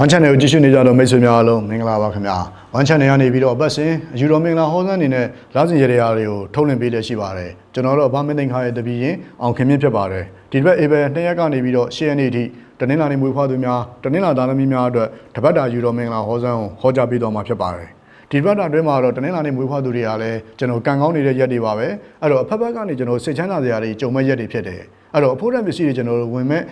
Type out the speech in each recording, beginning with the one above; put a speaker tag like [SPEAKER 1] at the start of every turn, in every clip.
[SPEAKER 1] One Channel ကိုကြည့်ရှုနေကြတော့မိတ်ဆွေများအားလုံးမင်္ဂလာပါခင်ဗျာ One Channel ကနေပြီးတော့အပတ်စဉ်ယူရိုမင်္ဂလာဟောစန်းအနေနဲ့လာစဉ်ရရတွေကိုထုတ်လွှင့်ပေးလက်ရှိပါတယ်ကျွန်တော်တို့အဘမင်းသိန်းခါရဲ့တပည့်ရင်အောင်ခင်မြင့်ဖြစ်ပါတယ်ဒီတစ်ပတ်အေဘယ်နှစ်ရက်ကနေပြီးတော့ရှေ့ရက်နေ့အထိတနင်္လာနေ့မွေးဖွားသူများတနင်္လာသားသမီးများအတွက်တပတ်တာယူရိုမင်္ဂလာဟောစန်းကိုဟောကြားပေးတော်မှာဖြစ်ပါတယ် ဒီဘက်တာအတွင်းမှာတော့တနင်္လာနေ့မွေးဖွားသူတွေကလည်းကျွန်တော်ကန်ကောင်းနေတဲ့ရက်တွေပါပဲအဲ့တော့အဖက်ဖက်ကနေကျွန်တော်စိတ်ချမ်းသာစရာတွေကြုံမဲ့ရက်တွေဖြစ်တယ်အဲ့တော့အဖို့တန်ပစ္စည်းတွေကျွန်တော်တို့ဝင်မဲ့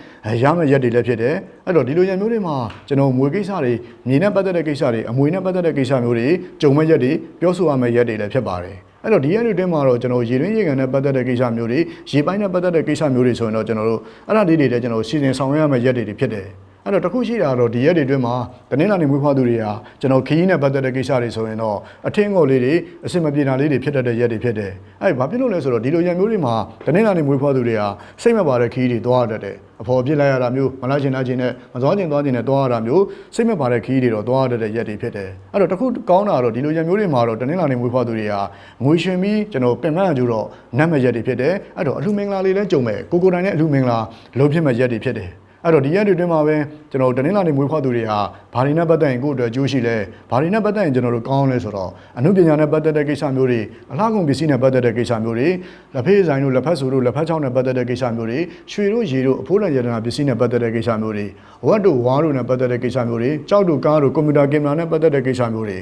[SPEAKER 1] ရမယ့်ရက်တွေလည်းဖြစ်တယ်အဲ့တော့ဒီလိုရံမျိုးတွေမှာကျွန်တော်မွေကိစ္စတွေမြေနဲ့ပတ်သက်တဲ့ကိစ္စတွေအမွေနဲ့ပတ်သက်တဲ့ကိစ္စမျိုးတွေကြုံမဲ့ရက်တွေပြောဆိုရမယ့်ရက်တွေလည်းဖြစ်ပါတယ်အဲ့တော့ဒီရက်တွေအတွင်းမှာတော့ကျွန်တော်ရေရင်းရေကန်နဲ့ပတ်သက်တဲ့ကိစ္စမျိုးတွေရေပိုင်းနဲ့ပတ်သက်တဲ့ကိစ္စမျိုးတွေဆိုရင်တော့ကျွန်တော်တို့အဲ့ဒါလေးတွေလည်းကျွန်တော်စီစဉ်ဆောင်ရွက်ရမယ့်ရက်တွေဖြစ်တယ် အဲ့တော့တခုရှိတာတော့ဒီရက်တွေအတွင်းမှာတနင်္လာနေ့မွေးဖွားသူတွေဟာကျွန်တော်ခရီးနဲ့ပတ်သက်တဲ့ကိစ္စတွေဆိုရင်တော့အထင်းငုံလေးတွေအစင်မပြေတာလေးတွေဖြစ်တတ်တဲ့ရက်တွေဖြစ်တယ်။အဲ့ဘာဖြစ်လို့လဲဆိုတော့ဒီလိုရက်မျိုးတွေမှာတနင်္လာနေ့မွေးဖွားသူတွေဟာစိတ်မပါတဲ့ခရီးတွေသွားတတ်တယ်။အဖော်ပြစ်လိုက်ရတာမျိုးမလားချင်လားချင်နဲ့မသွားချင်သွားချင်နဲ့သွားရတာမျိုးစိတ်မပါတဲ့ခရီးတွေတော့သွားတတ်တဲ့ရက်တွေဖြစ်တယ်။အဲ့တော့တခုကောင်းတာတော့ဒီလိုရက်မျိုးတွေမှာတော့တနင်္လာနေ့မွေးဖွားသူတွေဟာငွေရှင်ပြီးကျွန်တော်ပြင်ပန်းအကျိုးတော့နတ်မဲ့ရက်တွေဖြစ်တယ်။အဲ့တော့အလှမင်္ဂလာလေးလည်းကြုံမဲ့ကိုကိုတိုင်းနဲ့အလှမင်္ဂလာလုံးဖြစ်မဲ့ရက်တွေဖြစ်တယ်။ အဲ့တော့ဒီရက်တွေအတွင်းမှာပဲကျွန်တော်တနင်္လာနေ့မွေးဖွားသူတွေဟာဘာတွေနဲ့ပတ်သက်ရင်ကိုယ့်အတွက်အကျိုးရှိလဲဘာတွေနဲ့ပတ်သက်ရင်ကျွန်တော်တို့ကောင်းလဲဆိုတော့အမှုပညာနဲ့ပတ်သက်တဲ့ကိစ္စမျိုးတွေအလားကုန်ပစ္စည်းနဲ့ပတ်သက်တဲ့ကိစ္စမျိုးတွေလက်ဖေးဆိုင်တို့လက်ဖက်ဆိုတို့လက်ဖက်ချောင်းနဲ့ပတ်သက်တဲ့ကိစ္စမျိုးတွေရွှေတို့ရေတို့အဖိုးလန်ရတနာပစ္စည်းနဲ့ပတ်သက်တဲ့ကိစ္စမျိုးတွေဝတ်တို့ဝါးတို့နဲ့ပတ်သက်တဲ့ကိစ္စမျိုးတွေကြောက်တို့ကားတို့ကွန်ပျူတာကင်မရာနဲ့ပတ်သက်တဲ့ကိစ္စမျိုးတွေ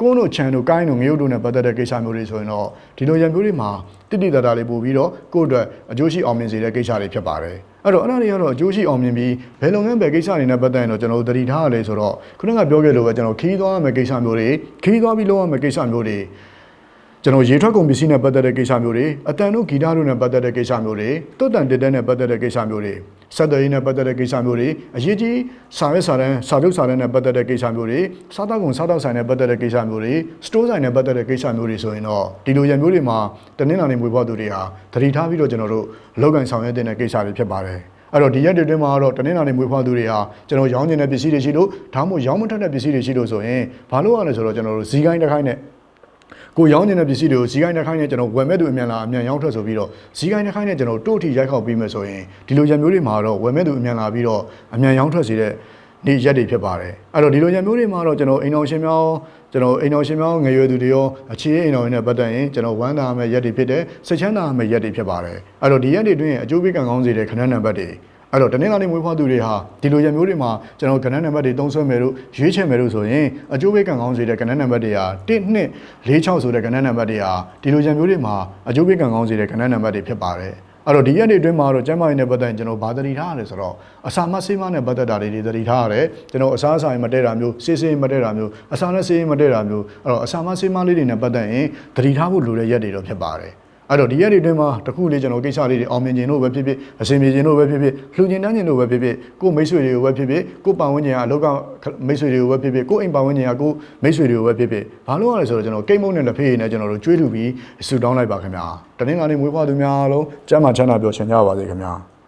[SPEAKER 1] ကုန်းတို့ခြံတို့ကိုင်းတို့ငရုတ်တို့နဲ့ပတ်သက်တဲ့ကိစ္စမျိုးတွေဆိုရင်တော့ဒီလိုရံမျိုးတွေမှာတိတိတတ်တာလေးပို့ပြီးတော့ကိုယ့်အတွက်အကျိုးရှိအောင်မြင်စေတဲ့ကိစ္စတွေဖြစ်ပါတယ်အဲ့တော့အဲ့ဒါတွေကတော့အကျိုးရှိအောင်မြင်ပြီးဘယ်လုပ်ငန်းပဲကိစ္စတွေနဲ့ပတ်သက်ရင်တော့ကျွန်တော်တို့တတိထားရလဲဆိုတော့ခုနကပြောခဲ့လို့ပဲကျွန်တော်ခီးသွားရမယ့်ကိစ္စမျိုးတွေခီးသွားပြီးလုပ်ရမယ့်ကိစ္စမျိုးတွေကျွန်တော်ရေထွက်ကုန်ပစ္စည်းနဲ့ပတ်သက်တဲ့ကိစ္စမျိုးတွေအတန်တို့ဂီတတို့နဲ့ပတ်သက်တဲ့ကိစ္စမျိုးတွေတွတ်တန်တက်တဲ့နဲ့ပတ်သက်တဲ့ကိစ္စမျိုးတွေ ဆက်သွယ်ရေးနဲ့ပတ်သက်တဲ့ကိစ္စမျိုးတွေအရေးကြီးစာရွက်စာတမ်းစာချုပ်စာတမ်းနဲ့ပတ်သက်တဲ့ကိစ္စမျိုးတွေစားတောက်ကုန်စားတောက်ဆိုင်နဲ့ပတ်သက်တဲ့ကိစ္စမျိုးတွေစတိုးဆိုင်နဲ့ပတ်သက်တဲ့ကိစ္စမျိုးတွေဆိုရင်တော့ဒီလိုရံမျိုးတွေမှာတနင်္လာနေ့မွေးဖွားသူတွေဟာတတိထားပြီးတော့ကျွန်တော်တို့လောက်ကန်ဆောင်ရွက်တဲ့ကိစ္စတွေဖြစ်ပါတယ်အဲ့တော့ဒီရက်တွေတွင်းမှာတော့တနင်္လာနေ့မွေးဖွားသူတွေဟာကျွန်တော်ရောင်းနေတဲ့ပစ္စည်းတွေရှိလို့ဒါမှမဟုတ်ရောင်းမထက်တဲ့ပစ္စည်းတွေရှိလို့ဆိုရင်ဘာလို့ရလဲဆိုတော့ကျွန်တော်တို့ဇီကိုင်းတစ်ခိုင်းနဲ့ ကိုရောင်းနေတဲ့ပစ္စည်းတွေကိုဇီကိုင်းတစ်ခိုင်းနဲ့ကျွန်တော်ဝယ်မဲ့သူအမြန်လာအမြန်ရောင်းထွက်ဆိုပြီးတော့ဇီကိုင်းတစ်ခိုင်းနဲ့ကျွန်တော်တို့အထိရိုက်ခောက်ပြီးမယ်ဆိုရင်ဒီလိုရံမျိုးတွေမှာတော့ဝယ်မဲ့သူအမြန်လာပြီးတော့အမြန်ရောင်းထွက်စေတဲ့နေ့ရက်တွေဖြစ်ပါတယ်အဲ့တော့ဒီလိုရံမျိုးတွေမှာတော့ကျွန်တော်အိမ်တော်ရှင်များကျွန်တော်အိမ်တော်ရှင်များငယ်ရွယ်သူတွေရောအခြေအိမ်တော်ရင်းနဲ့ပတ်သက်ရင်ကျွန်တော်ဝမ်းသာမဲ့ရက်တွေဖြစ်တဲ့စိတ်ချမ်းသာမဲ့ရက်တွေဖြစ်ပါတယ်အဲ့တော့ဒီရက်တွေတွင်အကျိုးပေးကံကောင်းစေတဲ့ခဏနံပါတ်တွေ အဲ့တော့တနင်္လာနေ့မွေးဖွားသူတွေဟာဒီလိုရမျိုးတွေမှာကျွန်တော်ကဏ္ဍနံပါတ်တွေသုံးဆွဲမယ်လို့ရွေးချယ်မယ်လို့ဆိုရင်အကျိုးပေးကံကောင်းစေတဲ့ကဏ္ဍနံပါတ်တွေဟာ1 2 4 6ဆိုတဲ့ကဏ္ဍနံပါတ်တွေဟာဒီလိုရမျိုးတွေမှာအကျိုးပေးကံကောင်းစေတဲ့ကဏ္ဍနံပါတ်တွေဖြစ်ပါတယ်အဲ့တော့ဒီရက်တွေအတွင်းမှာတော့ကျမ်းမာရေးနဲ့ပတ်သက်ရင်ကျွန်တော်ဘာသတိထားရလဲဆိုတော့အစာမဆေးမနဲ့ပတ်သက်တာတွေတွေသတိထားရတယ်ကျွန်တော်အစာအစာရင်မတည့်တာမျိုးဆေးဆေးမတည့်တာမျိုးအစာနဲ့ဆေးမတည့်တာမျိုးအဲ့တော့အစာမဆေးမလေးတွေနဲ့ပတ်သက်ရင်သတိထားဖို့လိုတဲ့ရက်တွေတော့ဖြစ်ပါတယ် အဲ့တော့ဒီရက်တွေအတွင်းမှာတခုလေးကျွန်တော်ကိစ္စလေးတွေအောင်မြင်ခြင်းလို့ပဲဖြစ်ဖြစ်အဆင်ပြေခြင်းလို့ပဲဖြစ်ဖြစ်လှူခြင်းတန်းခြင်းလို့ပဲဖြစ်ဖြစ်ကိုမိတ်ဆွေတွေကိုပဲဖြစ်ဖြစ်ကိုပတ်ဝန်းကျင်ကအလောက်ကမိတ်ဆွေတွေကိုပဲဖြစ်ဖြစ်ကိုအိမ်ပတ်ဝန်းကျင်ကကိုမိတ်ဆွေတွေကိုပဲဖြစ်ဖြစ်ဘာလို့ရလဲဆိုတော့ကျွန်တော်ကိတ်မုံနဲ့လက်ဖေးရည်နဲ့ကျွန်တော်တို့ကျွေးလူပြီးဆူတောင်းလိုက်ပါခင်ဗျာတနင်္လာနေ့မွေးဖွားသူများအားလုံးကျမ်းမာချမ်းသာပျော်ရွှင်ကြပါစေခင်ဗျာ